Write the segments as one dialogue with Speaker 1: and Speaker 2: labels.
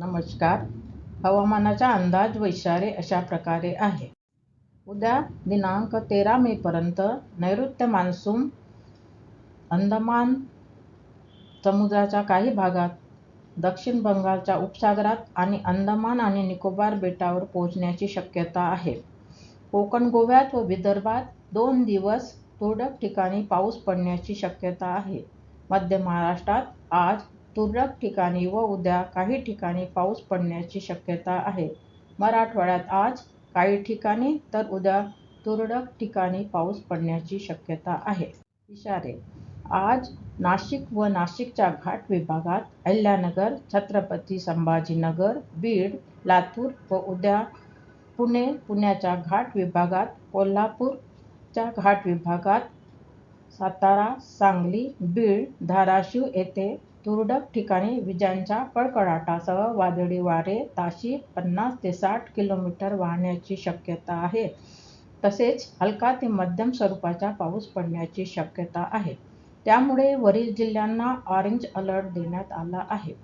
Speaker 1: नमस्कार. हवामानाचा अंदाज वैशारे अशा प्रकारे आहे. उद्या दिनांक तेरा मेपर्यंत नैऋत्य मान्सून अंदमान समुद्राच्या काही भागात दक्षिण बंगालच्या उपसागरात आणि अंदमान आणि निकोबार बेटावर पोहोचण्याची शक्यता आहे. कोकण गोव्यात व विदर्भात दोन दिवस तुरळक ठिकाणी पाऊस पडण्याची शक्यता आहे. मध्य महाराष्ट्रात आज तुरळक ठिकाणी व उद्या काही ठिकाणी पाऊस पडण्याची शक्यता आहे. मराठवाड्यात आज काही ठिकाणी तर उद्या तुरळक ठिकाणी पाऊस पडण्याची शक्यता आहे. इशारे. आज नाशिक व नाशिकच्या घाट विभागात अहिल्यानगर छत्रपती संभाजीनगर बीड लातूर व उद्या पुणे पुण्याच्या घाट विभागात कोल्हापूरच्या घाट विभागात सातारा सांगली बीड धाराशिव येथे तुरळक ठिकाणी विजांच्या कडकडाटासह वादळी वारे ताशी पन्नास ते साठ किलोमीटर वाहण्याची शक्यता आहे. तसेच हलका ते मध्यम स्वरूपाचा पाऊस पडण्याची शक्यता आहे. त्यामुळे वरील जिल्ह्यांना ऑरेंज अलर्ट देण्यात आला आहे.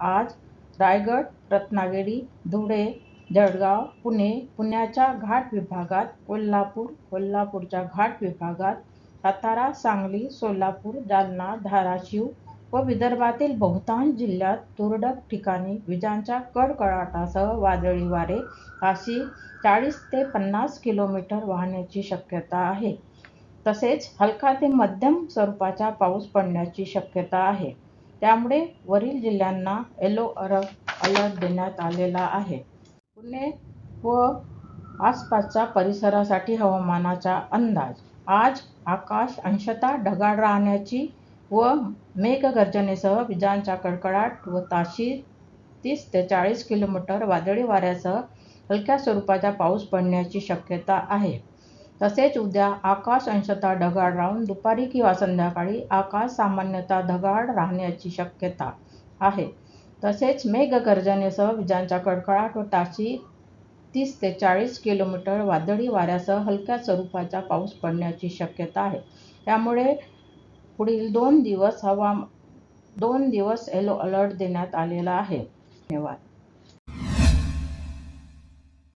Speaker 1: आज रायगड रत्नागिरी धुळे जळगाव पुणे पुण्याच्या घाट विभागात कोल्हापूर कोल्हापूरच्या घाट विभागात सातारा सांगली सोलापूर जालना धाराशिव व विदर्भातील बहुतांश जिल्ह्यात तुरळक ठिकाणी विजांच्या कडकडाटासह वादळी वारे. ताशी चाळीस ते पन्नास किलोमीटर वाहण्याची शक्यता आहे. तसेच हलका ते मध्यम स्वरूपाचा पाऊस पडण्याची शक्यता आहे. त्यामुळे वरील जिल्ह्यांना येलो अलर्ट देण्यात आलेला आहे. पुणे व आसपासच्या परिसरासाठी हवामानाचा अंदाज. आज आकाश अंशतः ढगाळ राहण्याची व मेघगर्जनेसह विजांचा कडकडाट व ताशी तीस ते चाळीस किलोमीटर वादळी वाऱ्यासह हलक्या स्वरूपाचा पाऊस पडण्याची शक्यता आहे. तसेच उद्या आकाश अंशतः ढगाळ राहून दुपारी किंवा संध्याकाळी आकाश सामान्यतः ढगाळ राहण्याची शक्यता आहे. तसेच मेघगर्जनेसह विजांचा कडकडाट व ताशी तीस ते चाळीस किलोमीटर वादळी वाऱ्यासह हलक्या स्वरूपाचा पाऊस पडण्याची शक्यता आहे. त्यामुळे पुढील दोन दिवस हवा दोन दिवस येलो अलर्ट देण्यात आलेला आहे. धन्यवाद.